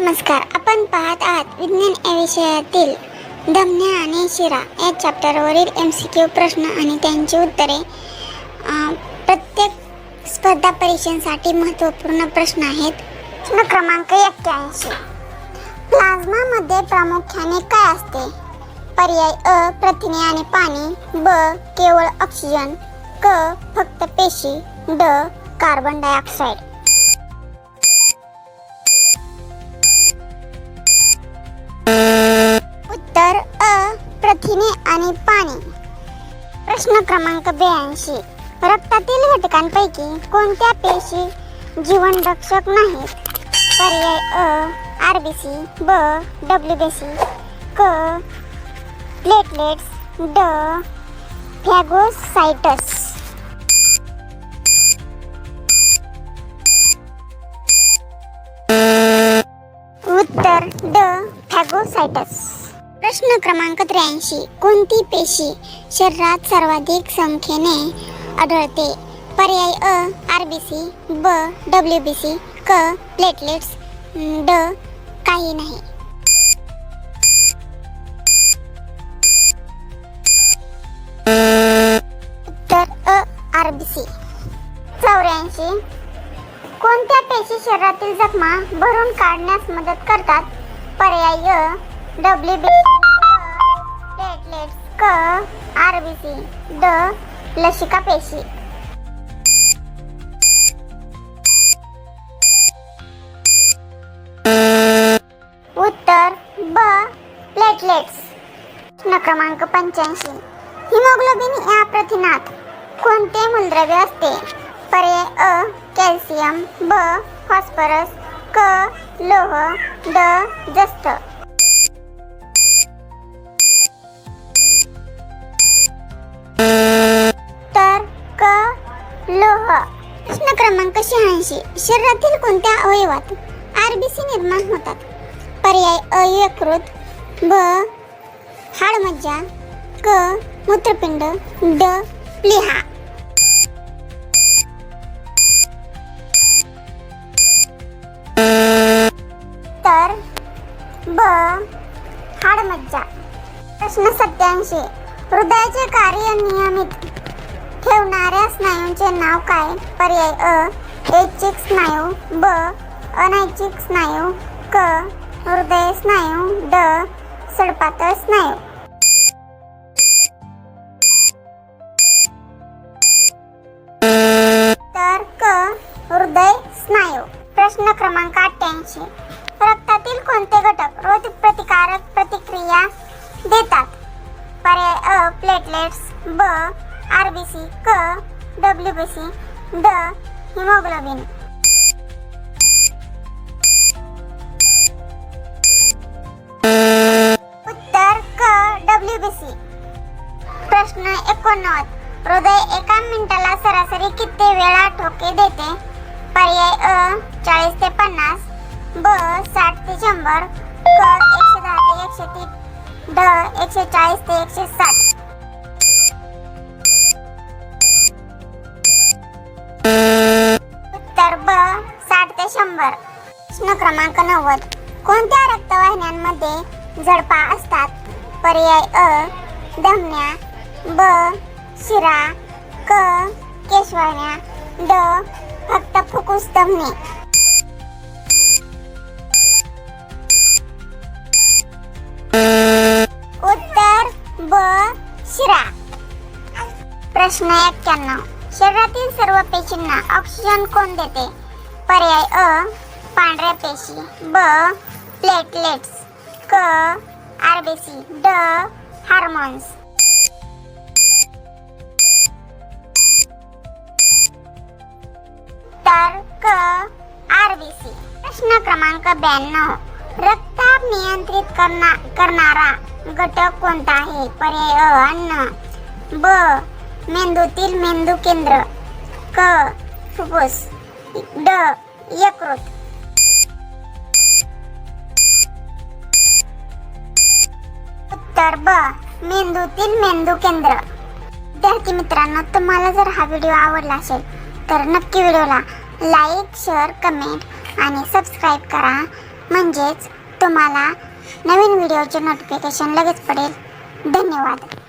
नमस्कार आपण पाहत आहात विज्ञान या विषयातील धमन्या आणि शिरा या चॅप्टरवरील एम सी क्यू प्रश्न आणि त्यांची उत्तरे. प्रत्येक स्पर्धा परीक्षांसाठी महत्त्वपूर्ण प्रश्न आहेत. प्रश्न क्रमांक एक्क्याऐंशी. प्लाझ्मामध्ये प्रामुख्याने काय असते? पर्याय अ प्रथिने आणि पाणी. ब केवळ ऑक्सिजन क फक्त पेशी. ड कार्बन डायऑक्साईड आणि पाणी. प्रश्न क्रमांक ब्याऐंशी. रक्तातील घटकांपैकी कोणत्या पेशी जीवनरक्षक नाहीत? पर्याय अ आर बी सी ब डब्ल्यू बी सी क प्लेटलेट्स ड फॅगोसायटस उत्तर ड फॅगोसायटस प्रश्न क्रमांक त्र्याऐंशी. कोणती पेशी शरीरात सर्वाधिक संख्येने आढळते? पर्याय अ आरबीसी ब डब्ल्यू बी सी क प्लेटलेट्स ड काही नाही. उत्तर अ आरबीसी चौऱ्याऐंशी. कोणत्या पेशी शरीरातील जखमा भरून काढण्यास मदत करतात? पर्याय डब्ल्यू बी प्लेट्स क आरबीसी ड लसिका पेशी उत्तर ब प्लेटलेट्स प्रश्न क्रमांक पंच्याऐंशी. हिमोग्लोबिन या प्रथिनात कोणते मूलद्रव्य असते? पर्याय अ. कॅल्शियम ब. फॉस्फरस क. लोह ड. जस्त. प्रश्न क्रमांक शहाऐंशी. शरीरातील कोणत्या अवयवात आरबीसी निर्माण होतात? पर्याय अ यकृत ब हाडमज्जा क मूत्रपिंड ड प्लिहा तर ब हाडमज्जा. प्रश्न सत्याऐंशी. हृदयाचे कार्य नियमित ठेवणाऱ्या स्नायूंचे नाव काय? पर्याय अ ऐच्छिक स्नायू ब अनैच्छिक स्नायू क हृदय स्नायू ड सडपातळ स्नायू. तर क हृदय स्नायू. प्रश्न क्रमांक अठ्ठ्याऐंशी. रक्तातील कोणते घटक रोग प्रतिकारक प्रतिक्रिया देतात? पर्याय अ प्लेटलेट्स ब आरबीसी क डब्ल्यूबीसी ड हिमोग्लोबिन. उत्तर क डब्ल्यूबीसी. प्रश्न एकोणनव्वद. हृदय एका मिनिटाला सरासरी किती वेळा ठोके देते? पर्याय अ चाळीस ते पन्नास. ब साठ ते शंभर. क एकशे दहा ते एकशे तीस. ड एकशे चाळीस ते एकशे साठ. नंबर. प्रश्न क्रमांक नव्वद. कोणत्या रक्तवाहिन्यांमध्ये जडपा असतात? पर्याय अ धमन्या ब शिरा क केशवाण्या ड फक्त फुकुस धमने उत्तर ब शिरा. प्रश्न एक्क्याण्णव. शरीरातील सर्व पेशींना ऑक्सिजन कोण देते? पर्याय अ पांढऱ्या पेशी ब प्लेटलेट्स क आरबीसी ड हार्मोन्स तर क आरबीसी प्रश्न क्रमांक ब्याण्णव. रक्ताप नियंत्रित करना करणारा घटक कोणता आहे? पर्याय अ अन्न. ब मेंदूतील मेंदू केंद्र. क फुफ्फुस ड यकृत उत्तर ब मेंदूतील मेंदू केंद्र. विद्यार्थी मित्रांनो तुम्हाला जर हा व्हिडिओ आवडला असेल तर नक्की व्हिडिओला लाईक शेअर कमेंट आणि सबस्क्राईब करा. म्हणजेच तुम्हाला नवीन व्हिडिओचे नोटिफिकेशन लगेच पडेल. धन्यवाद.